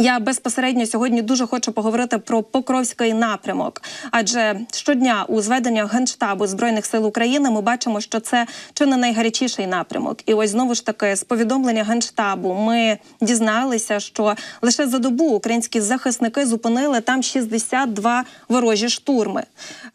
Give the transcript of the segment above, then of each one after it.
Я безпосередньо сьогодні дуже хочу поговорити про Покровський напрямок, адже щодня у зведеннях генштабу збройних сил України ми бачимо, що це чи не найгарячіший напрямок. І ось знову ж таки з повідомлення генштабу ми дізналися, що лише за добу українські захисники зупинили там 62 ворожі штурми.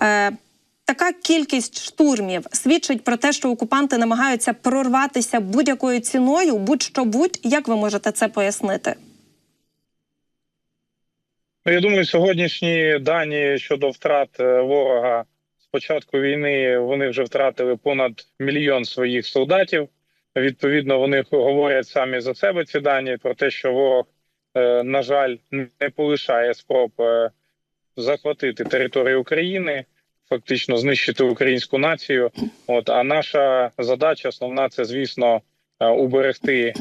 Е, Така кількість штурмів свідчить про те, що окупанти намагаються прорватися будь-якою ціною, будь-що будь. Як ви можете це пояснити? Ну, я думаю, сьогоднішні дані щодо втрат е, ворога з початку війни вони вже втратили понад мільйон своїх солдатів. Відповідно, вони говорять самі за себе ці дані про те, що ворог, е, на жаль, не полишає спроб е, захватити територію України, фактично знищити українську націю. От а наша задача основна це, звісно, уберегти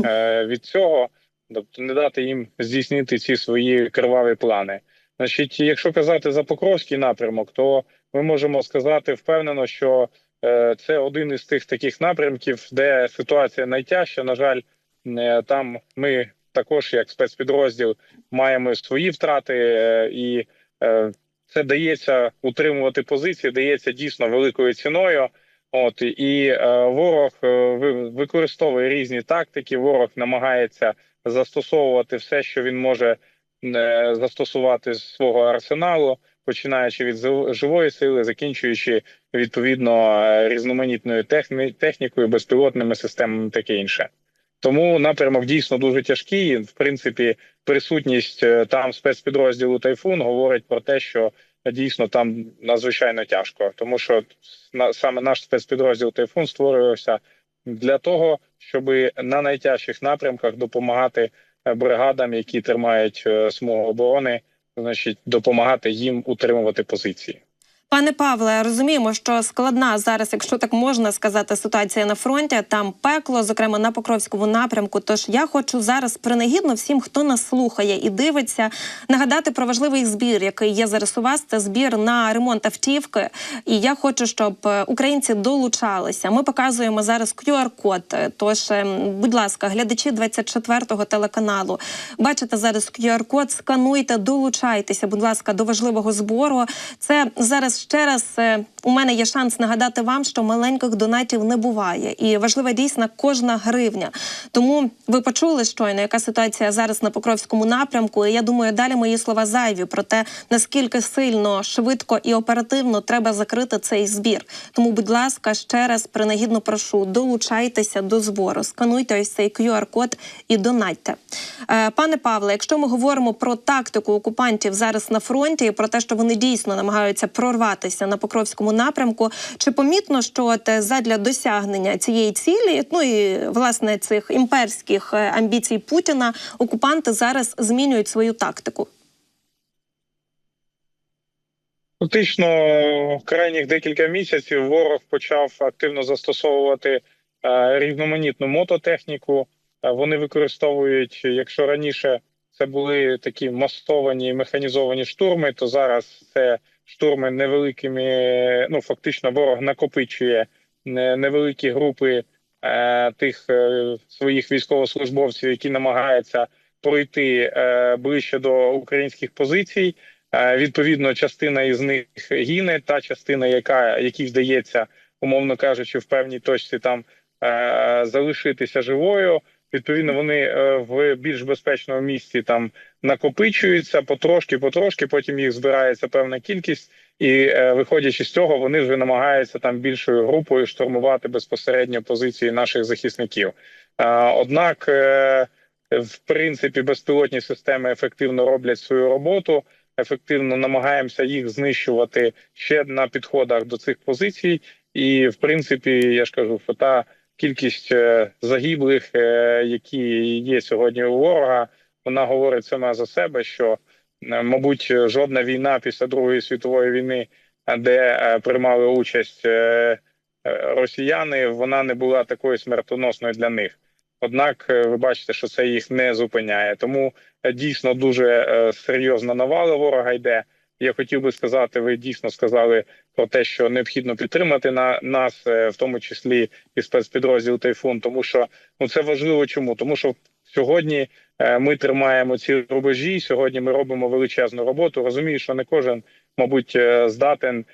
від цього. Тобто не дати їм здійснити ці свої криваві плани. Значить, якщо казати за Покровський напрямок, то ми можемо сказати впевнено, що е, це один із тих таких напрямків, де ситуація найтяжча. На жаль, е, там ми також, як спецпідрозділ, маємо свої втрати, е, і е, це дається утримувати позиції, дається дійсно великою ціною. От і е, ворог е, використовує різні тактики. Ворог намагається застосовувати все, що він може е, застосувати з свого арсеналу, починаючи від живої сили, закінчуючи відповідно е, різноманітною техні- технікою, безпілотними системами, таке інше. Тому напрямок дійсно дуже тяжкий. В принципі, присутність е, там спецпідрозділу Тайфун говорить про те, що дійсно там надзвичайно тяжко, тому що на- саме наш спецпідрозділ Тайфун створювався для того, щоб на найтяжчих напрямках допомагати е, бригадам, які тримають е, смугу оборони, значить допомагати їм утримувати позиції. Пане Павле, розуміємо, що складна зараз, якщо так можна сказати, ситуація на фронті. Там пекло, зокрема на Покровському напрямку. Тож я хочу зараз принагідно всім, хто нас слухає і дивиться, нагадати про важливий збір, який є зараз у вас. Це збір на ремонт автівки. І я хочу, щоб е, українці долучалися. Ми показуємо зараз QR-код. Тож, ем, будь ласка, глядачі 24-го телеканалу. Бачите зараз QR-код, скануйте, долучайтеся, будь ласка, до важливого збору. Це зараз ще раз е, у мене є шанс нагадати вам, що маленьких донатів не буває, і важлива дійсно кожна гривня. Тому ви почули щойно, яка ситуація зараз на Покровському напрямку. І я думаю, далі мої слова зайві про те, наскільки сильно, швидко і оперативно треба закрити цей збір. Тому, будь ласка, ще раз принагідно прошу, долучайтеся до збору, скануйте ось цей QR-код і донатьте. Е, Пане Павле, якщо ми говоримо про тактику окупантів зараз на фронті, і про те, що вони дійсно намагаються прорватися на Покровському напрямку, чи помітно, що от е, задля досягнення цієї цілі, ну і власне цих імперських е, амбіцій Путіна, окупанти зараз змінюють свою тактику? Фактично, крайніх декілька місяців ворог почав активно застосовувати е, різноманітну мототехніку. Е, Вони використовують, якщо раніше це були такі масовані механізовані штурми, то зараз це штурми невеликими. Ну фактично, ворог накопичує невеликі групи е, тих е, своїх військовослужбовців, які намагаються пройти е, ближче до українських позицій. Е, Відповідно, частина із них гине, та частина, яка якій вдається, умовно кажучи, в певній точці там е, залишитися живою. Відповідно, вони е, в більш безпечному місці там накопичуються потрошки, потрошки. Потім їх збирається певна кількість, і е, виходячи з цього, вони вже намагаються там більшою групою штурмувати безпосередньо позиції наших захисників. Е, однак, в принципі, безпілотні системи ефективно роблять свою роботу ефективно намагаємося їх знищувати ще на підходах до цих позицій. І в принципі, я ж кажу, що та кількість е, загиблих, е, які є сьогодні у ворога, вона говорить сама за себе, що е, мабуть жодна війна після Другої світової війни, де приймали участь росіяни, вона не була такою смертоносною для них. Однак, ви бачите, що це їх не зупиняє. Тому дійсно дуже серйозна навала ворога йде. Я хотів би сказати, ви дійсно сказали про те, що необхідно підтримати на нас, е, в тому числі і спецпідрозділ Тайфун, тому що ну це важливо. Чому тому, що сьогодні е, ми тримаємо ці рубежі. Сьогодні ми робимо величезну роботу. Розумію, що не кожен, мабуть, е, здатен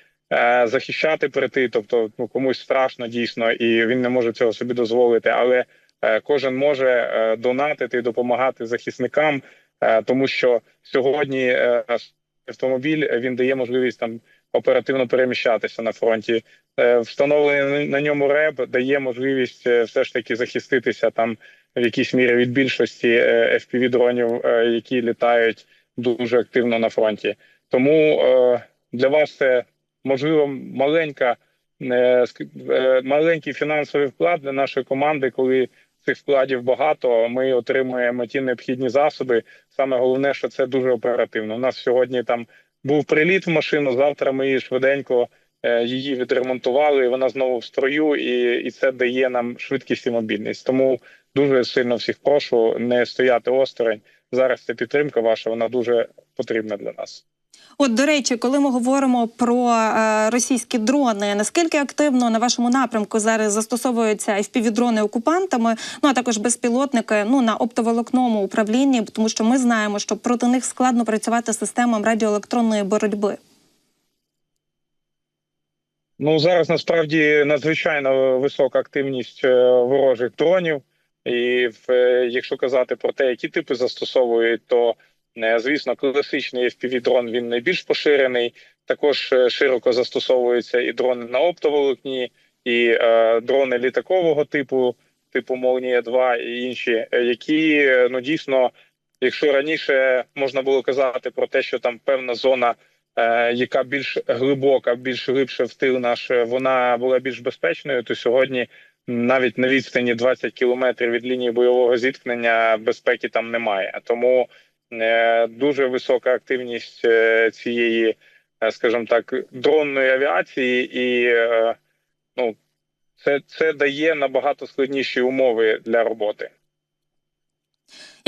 захищати прийти, тобто ну комусь страшно дійсно, і він не може цього собі дозволити. Але кожен може донатити, допомагати захисникам, тому що сьогодні автомобіль е, він дає можливість там оперативно переміщатися на фронті. Е, Встановлений на ньому РЕБ дає можливість е, все ж таки захиститися там в якійсь мірі від більшості fpv дронів, які літають дуже активно на фронті. Тому для вас це можливо маленька маленький фінансовий вклад для нашої команди, коли цих вкладів багато. Ми отримуємо ті необхідні засоби. Саме головне, що це дуже оперативно. У нас сьогодні там був приліт в машину. Завтра ми її швиденько е, її відремонтували. Вона знову в строю, і, і це дає нам швидкість і мобільність. Тому дуже сильно всіх прошу не стояти осторонь. Зараз ця підтримка ваша вона дуже потрібна для нас. От до речі, коли ми говоримо про е, російські дрони, наскільки активно на вашому напрямку зараз застосовуються FPV-дрони окупантами, ну а також безпілотники ну на оптоволокному управлінні, тому що ми знаємо, що проти них складно працювати системам радіоелектронної боротьби. Ну зараз насправді надзвичайно висока активність е, ворожих дронів. І в, е, якщо казати про те, які типи застосовують, то звісно, класичний FPV-дрон він найбільш поширений. Також е, широко застосовуються і дрони на оптоволокні, і е, дрони літакового типу, типу Молнія 2 і інші, е, які е, ну дійсно, якщо раніше можна було казати про те, що там певна зона е, яка більш глибока, більш глибше в тил наш, е, вона була більш безпечною, то сьогодні навіть на відстані 20 кілометрів від лінії бойового зіткнення безпеки там немає. Тому е, дуже висока активність е, цієї, е, скажімо так, дронної авіації, і е, ну це, це дає набагато складніші умови для роботи.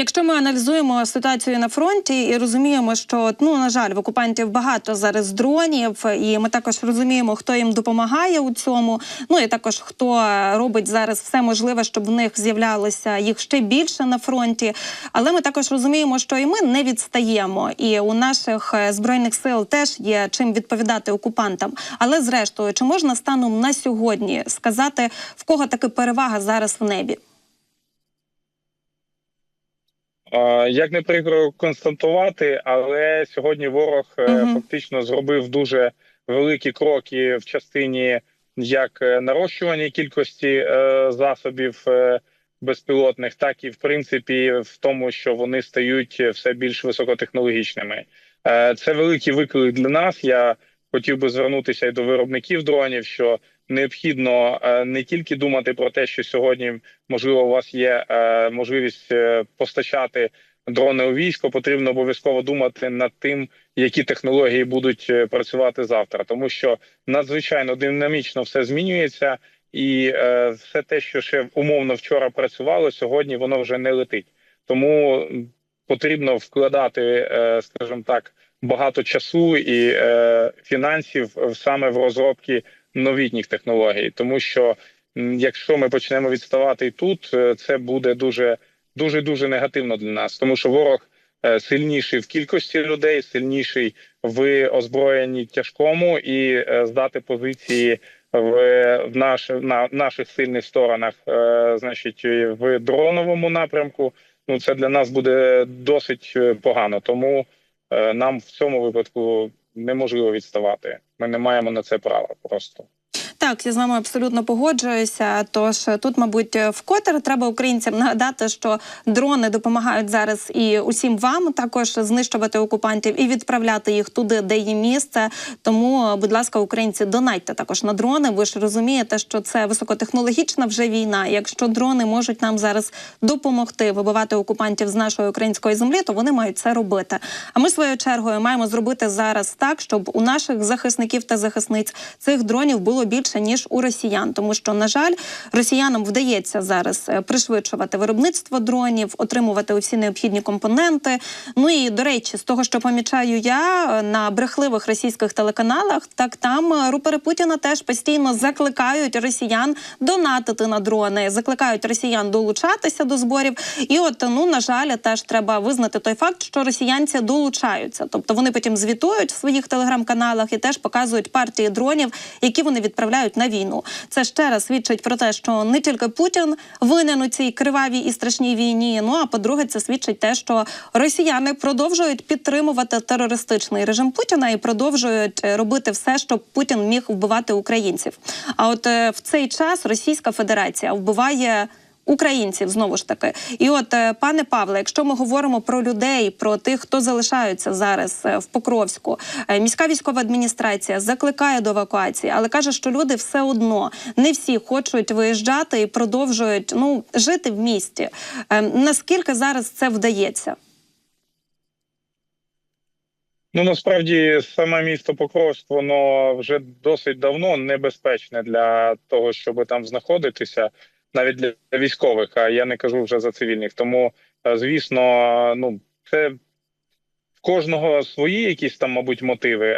Якщо ми аналізуємо ситуацію на фронті і розуміємо, що ну на жаль, в окупантів багато зараз дронів, і ми також розуміємо, хто їм допомагає у цьому. Ну і також хто робить зараз все можливе, щоб в них з'являлося їх ще більше на фронті. Але ми також розуміємо, що і ми не відстаємо, і у наших е, збройних сил теж є чим відповідати окупантам. Але зрештою, чи можна станом на сьогодні сказати, в кого таки перевага зараз в небі? Е, Як не прикро констатувати, але сьогодні ворог Мгм. фактично зробив дуже великі кроки в частині як е, нарощування кількості е, засобів безпілотних, так і в принципі в тому, що вони стають все більш високотехнологічними. Це великий виклик для нас. Я хотів би звернутися і до виробників дронів, що необхідно е, не тільки думати про те, що сьогодні можливо у вас є е, можливість е, постачати дрони у військо. Потрібно обов'язково думати над тим, які технології будуть працювати завтра, тому що надзвичайно динамічно все змінюється, і все те, що ще умовно вчора працювало, сьогодні воно вже не летить. Тому потрібно вкладати, скажімо так, багато часу і фінансів саме в розробки новітніх технологій, тому що якщо ми почнемо відставати тут, е, це буде дуже дуже дуже негативно для нас, тому що ворог е, сильніший в кількості людей, сильніший в озброєнні тяжкому і е, здати позиції в, в наш, на наших сильних сторонах, значить, в дроновому напрямку. Ну це для нас буде досить погано. Тому нам в цьому випадку неможливо відставати. Ми не маємо на це права просто. Так, я з вами абсолютно погоджуюся. Тож е, тут, мабуть, е, вкотре треба українцям нагадати, що дрони допомагають зараз і усім вам також знищувати окупантів і відправляти їх туди, де є місце. Тому, е, будь ласка, українці, донайте також на дрони. Ви ж розумієте, що це високотехнологічна вже війна. Якщо дрони можуть нам зараз допомогти вибивати окупантів з нашої української землі, то вони мають це робити. А ми своєю чергою маємо зробити зараз так, щоб у наших захисників та захисниць цих дронів було більше більше ніж у росіян, тому що на жаль, росіянам вдається зараз е, пришвидшувати виробництво дронів, отримувати усі необхідні компоненти. Ну і до речі, з того, що помічаю я е, на брехливих російських телеканалах, так там е, рупори Путіна теж постійно закликають росіян донатити на дрони, закликають росіян долучатися до зборів. І от ну на жаль, теж треба визнати той факт, що росіянці долучаються. Тобто вони потім звітують в своїх телеграм-каналах і теж показують партії дронів, які вони відправляють на війну. Це ще раз свідчить про те, що не тільки Путін винен у цій кривавій і страшній війні. Ну а по-друге, це свідчить те, що росіяни продовжують підтримувати терористичний режим Путіна і продовжують е, робити все, щоб Путін міг вбивати українців. А от е, в цей час Російська Федерація вбиває. Українців знову ж таки, і от е, пане Павле, якщо ми говоримо про людей, про тих, хто залишаються зараз е, в Покровську, е, міська військова адміністрація закликає до евакуації, але каже, що люди все одно не всі хочуть виїжджати і продовжують ну жити в місті. Наскільки зараз це вдається? Ну насправді саме місто Покровськ, воно вже досить давно небезпечне для того, щоб там знаходитися, навіть для військових. А я не кажу вже за цивільних. Тому, е, звісно, ну це в кожного свої якісь там, мабуть, мотиви.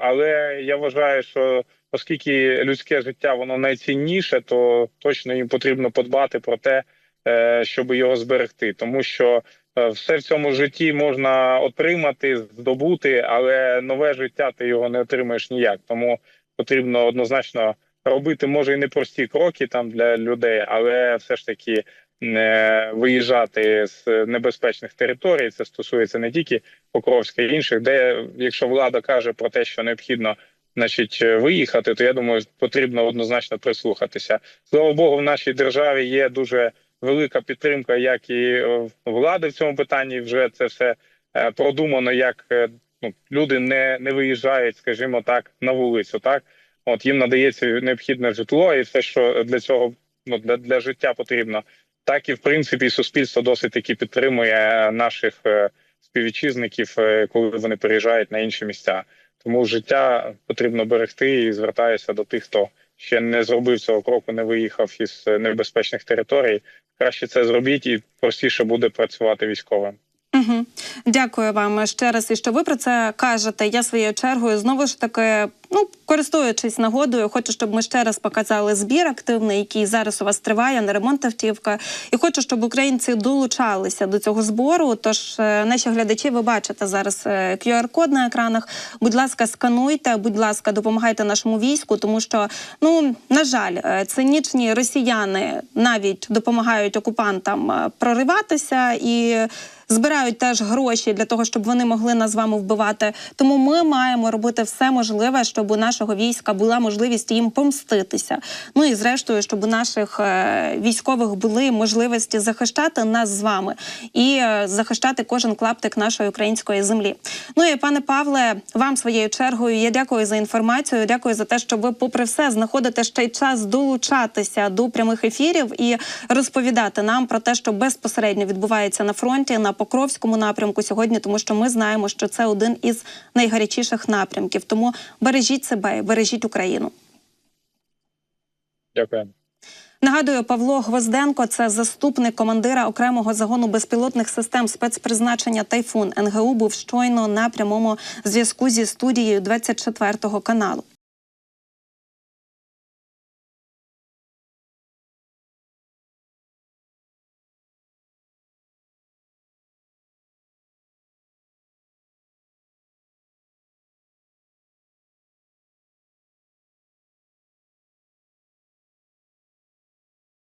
Але я вважаю, що оскільки людське життя воно найцінніше, то точно їм потрібно подбати про те, е, щоб його зберегти, тому що. Е, Все в цьому житті можна отримати, здобути, але нове життя ти його не отримаєш ніяк. Тому потрібно однозначно робити, може, і непрості кроки там для людей, але все ж таки не виїжджати з небезпечних територій. Це стосується не тільки Покровська і інших, де якщо влада каже про те, що необхідно. Значить, виїхати, то я думаю, потрібно однозначно прислухатися. Слава Богу, в нашій державі є дуже велика підтримка, як і е, влади в цьому питанні. Вже це все е, продумано, як е, ну, люди не, не виїжджають, скажімо так, на вулицю. Так, от їм надається необхідне житло, і все, що для цього ну для, для життя потрібно. Так і в принципі суспільство досить таки підтримує наших е, співвітчизників, е, коли вони переїжджають на інші місця. Тому життя потрібно берегти і звертаюся до тих, хто ще не зробив цього кроку, не виїхав із небезпечних територій. Краще це зробіть, і простіше буде працювати військовим. Угу. Дякую вам ще раз, і що ви про це кажете. Я своєю чергою знову ж таки, ну користуючись нагодою, хочу, щоб ми ще раз показали збір активний, який зараз у вас триває на ремонт автівка. І хочу, щоб українці долучалися до цього збору. Тож, е, наші глядачі, ви бачите зараз е, QR-код на екранах. Будь ласка, скануйте, будь ласка, допомагайте нашому війську, тому що ну на жаль, е, цинічні росіяни навіть допомагають окупантам прориватися і збирають теж гроші для того, щоб вони могли нас з вами вбивати. Тому ми маємо робити все можливе, щоб у нашого війська була можливість їм помститися. Ну і зрештою, щоб у наших е, військових були можливості захищати нас з вами і е, захищати кожен клаптик нашої української землі. Ну і пане Павле, вам своєю чергою я дякую за інформацію. Дякую за те, що ви, попри все, знаходите ще й час долучатися до прямих ефірів і розповідати нам про те, що безпосередньо відбувається на фронті на Покровському напрямку сьогодні, тому що ми знаємо, що це один із найгарячіших напрямків. Тому бережіть себе, і бережіть Україну. Дякую. Нагадую, Павло Гвозденко це заступник командира окремого загону безпілотних систем спецпризначення Тайфун НГУ. Був щойно на прямому зв'язку зі студією 24 каналу.